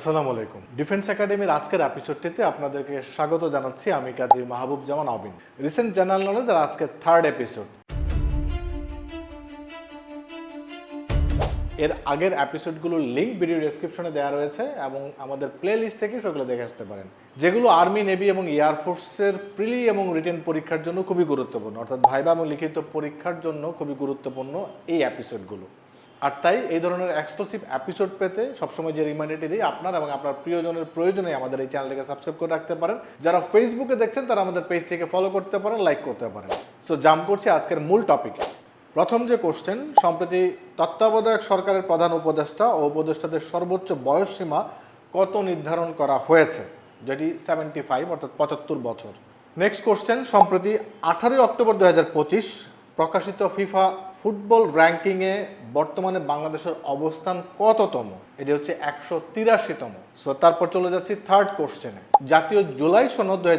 আসসালামু আলাইকুম। ডিফেন্স একাডেমির আজকের এপিসোডটিতে আপনাদেরকে স্বাগত জানাচ্ছি আমি Kazi Mahbub Zaman Abin. Recent general knowledge আর আজকে থার্ড এপিসোড এর আগের এপিসোডগুলোর লিঙ্ক ভিডিও ডেসক্রিপশনে দেওয়া রয়েছে এবং আমাদের প্লে লিস্ট থেকে সেগুলো দেখে আসতে পারেন। যেগুলো আর্মি নেভি এবং এয়ারফোর্সের প্রিলি এবং রিটেন পরীক্ষার জন্য খুবই গুরুত্বপূর্ণ। অর্থাৎ ভাইবা এবং লিখিত পরীক্ষার জন্য খুবই গুরুত্বপূর্ণ এই এপিসোডগুলো আর তাই এই ধরনের এক্সক্লুসিভ এপিসোড পেতে সবসময় যে রিমাইন্ডারটি দিই আপনার এবং আপনার প্রিয়জনের প্রয়োজনে আমাদের এই চ্যানেলটিকে সাবস্ক্রাইব করে রাখতে পারেন। যারা ফেসবুকে দেখছেন, তারা আমাদের পেজটিকে ফলো করতে পারেন লাইক করতে পারেন। সো জাম করছি আজকের মূল টপিকে প্রথম যে কোশ্চেন সম্প্রতি তত্ত্বাবধায়ক সরকারের প্রধান উপদেষ্টা ও উপদেষ্টাদের সর্বোচ্চ বয়স সীমা কত নির্ধারণ করা হয়েছে? যেটি সেভেন্টি ফাইভ অর্থাৎ পঁচাত্তর বছর। নেক্সট কোশ্চেন সম্প্রতি আঠারোই অক্টোবর দু হাজার পঁচিশ প্রকাশিত ফিফা ফুটবল র্যাঙ্কিংয়ে বর্তমানে বাংলাদেশের অবস্থান কততম? এটি হচ্ছে একশো তিরাশিতম। সো তারপর চলে যাচ্ছি থার্ড কোশ্চেনে জাতীয় জুলাই সনদ দুই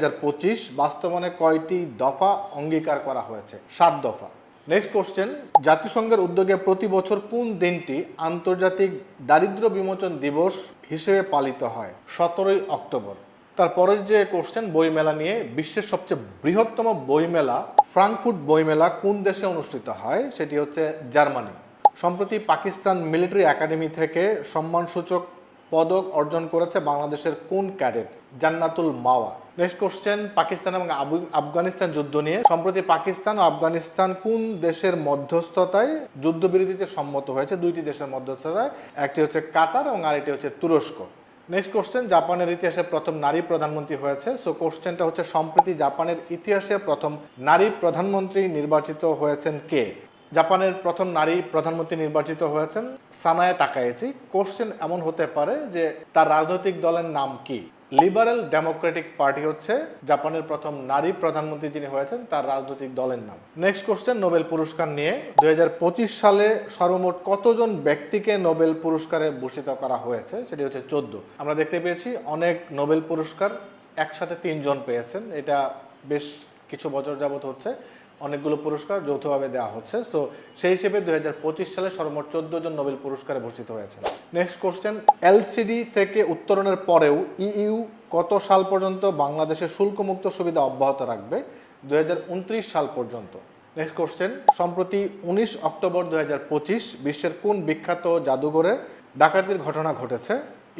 বাস্তবায়নে কয়টি দফা অঙ্গীকার করা হয়েছে? সাত দফা। নেক্সট কোশ্চেন জাতিসংঘের উদ্যোগে প্রতি বছর কোন দিনটি আন্তর্জাতিক দারিদ্র বিমোচন দিবস হিসেবে পালিত হয়? সতেরোই অক্টোবর। তারপরের যে কোশ্চেন বইমেলা নিয়ে বিশ্বের সবচেয়ে বৃহত্তম বইমেলা ফ্রাঙ্কফুট বইমেলা কোন দেশে অনুষ্ঠিত হয়? সেটি হচ্ছে জার্মানি। সম্প্রতি পাকিস্তান মিলিটারি একাডেমি থেকে সম্মানসূচক পদক অর্জন করেছে বাংলাদেশের কোন cadet? Jannatul Mawa. Next question Pakistan এবং আফগানিস্তান যুদ্ধ নিয়ে। সম্প্রতি পাকিস্তান ও আফগানিস্তান কোন দেশের মধ্যস্থতায় যুদ্ধবিরতিতে সম্মত হয়েছে? দুইটি দেশের মধ্যস্থতায়, একটি হচ্ছে কাতার এবং আরেকটি হচ্ছে তুরস্ক। নেক্সট কোশ্চেন জাপানের ইতিহাসে প্রথম নারী প্রধানমন্ত্রী হয়েছে। সো কোশ্চেনটা হচ্ছে, সম্প্রতি জাপানের ইতিহাসে প্রথম নারী প্রধানমন্ত্রী নির্বাচিত হয়েছেন কে? জাপানের প্রথম নারী প্রধানমন্ত্রী নির্বাচিত হয়েছেন সানায় তাকায়েছি। কোশ্চেন এমন হতে পারে যে, তার রাজনৈতিক দলের নাম কি? লিবারেল ডেমোক্রেটিক পার্টি হচ্ছে জাপানের প্রথম নারী প্রধানমন্ত্রী যিনি হয়েছেন, তার রাজনৈতিক দলের নাম। নেক্সট কোশ্চেন নোবেল পুরস্কার নিয়ে দুই সালে সর্বমোট কতজন ব্যক্তিকে নোবেল পুরস্কারে ভূষিত করা হয়েছে, সেটি হচ্ছে চোদ্দ। আমরা দেখতে পেয়েছি অনেক নোবেল পুরস্কার একসাথে তিনজন পেয়েছেন, এটা বেশ কিছু বছর যাবত হচ্ছে। অনেকগুলো পুরস্কার যৌথভাবে দেওয়া হচ্ছে। সো সেই হিসেবে দুই সালে সর্বমোট চোদ্দ জন নোবেল পুরস্কারে ভূষিত হয়েছে নেক্সট কোশ্চেন এলসিডি থেকে উত্তরণের পরেও ইইউ কত সাল পর্যন্ত বাংলাদেশের শুল্কমুক্ত সুবিধা অব্যাহত রাখবে? দুই হাজার উনত্রিশ সাল পর্যন্ত। নেক্সট কোশ্চেন সম্প্রতি উনিশ অক্টোবর দুই বিশ্বের কোন বিখ্যাত জাদুঘরে ডাকাতির ঘটনা ঘটেছে?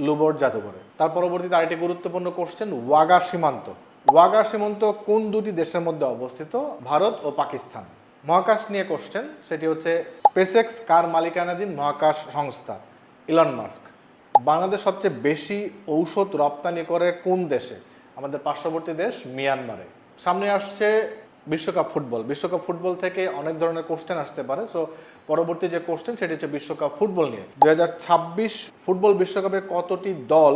লুবর জাদুঘরে। তার পরবর্তীতে আরেকটি গুরুত্বপূর্ণ কোশ্চেন ওয়াগা সীমান্ত। ওয়াগা সীমান্ত কোন দুটি দেশের মধ্যে অবস্থিত? ভারত ও পাকিস্তান। মহাকাশ নিয়ে কোশ্চেন সেটি হচ্ছে স্পেসএক্স কার মালিকানাধীন মহাকাশ সংস্থা? ইলন মাস্ক বাংলাদেশ সবচেয়ে বেশি ঔষধ রপ্তানি করে কোন দেশে? আমাদের পার্শ্ববর্তী দেশ মিয়ানমারে। সামনে আসছে বিশ্বকাপ ফুটবল। বিশ্বকাপ ফুটবল থেকে অনেক ধরনের কোশ্চেন আসতে পারে। সো পরবর্তী যে কোশ্চেন সেটি হচ্ছে বিশ্বকাপ ফুটবল নিয়ে। দুই হাজার ছাব্বিশ ফুটবল বিশ্বকাপে কতটি দল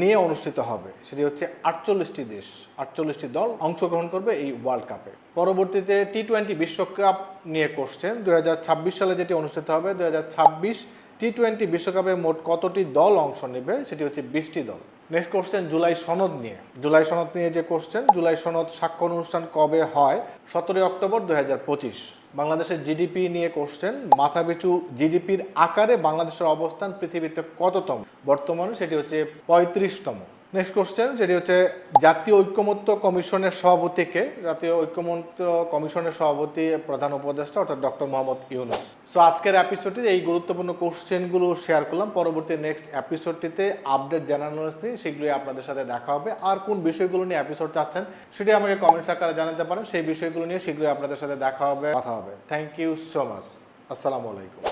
নিয়ে অনুষ্ঠিত হবে। সেটি হচ্ছে আটচল্লিশটি দেশ, আটচল্লিশটি দল অংশগ্রহণ করবে এই ওয়ার্ল্ড কাপে পরবর্তীতে টি টোয়েন্টি বিশ্বকাপ নিয়ে কোশ্চেন দুই হাজার ছাব্বিশ সালে যেটি অনুষ্ঠিত হবে, দুই টি টোয়েন্টি বিশ্বকাপে মোট কতটি দল অংশ নেবে, সেটি হচ্ছে বিশটি দল। নেক্সট কোশ্চেন, জুলাই সনদ নিয়ে। জুলাই সনদ নিয়ে যে কোশ্চেন, জুলাই সনদ স্বাক্ষর অনুষ্ঠান কবে হয়? সতেরোই অক্টোবর দুই হাজার পঁচিশ। বাংলাদেশের জিডিপি নিয়ে কোশ্চেন, মাথাপিছু জিডিপির আকারে বাংলাদেশের অবস্থান পৃথিবীতে কততম? বর্তমানে সেটি হচ্ছে পঁয়ত্রিশতম। নেক্সট কোশ্চেন যেটি হচ্ছে, জাতীয় ঐক্যমত্য কমিশনের সভাপতিকে জাতীয় ঐক্যমত্য কমিশনের সভাপতি প্রধান উপদেষ্টা অর্থাৎ ডক্টর মোহাম্মদ ইউনুস। সো আজকের এপিসোডে এই গুরুত্বপূর্ণ কোশ্চেনগুলো শেয়ার করলাম। পরবর্তী নেক্সট এপিসোডটিতে আপডেট নলেজ নিয়ে সেগুলোই আপনাদের সাথে দেখা হবে। আর কোন বিষয়গুলো নিয়ে এপিসোড চাচ্ছেন, সেটি আমাকে কমেন্টস আকারে জানাতে পারেন। সেই বিষয়গুলো নিয়ে শীঘ্রই আপনাদের সাথে দেখা হবে, কথা হবে। থ্যাংক ইউ সো মাচ আসসালামু আলাইকুম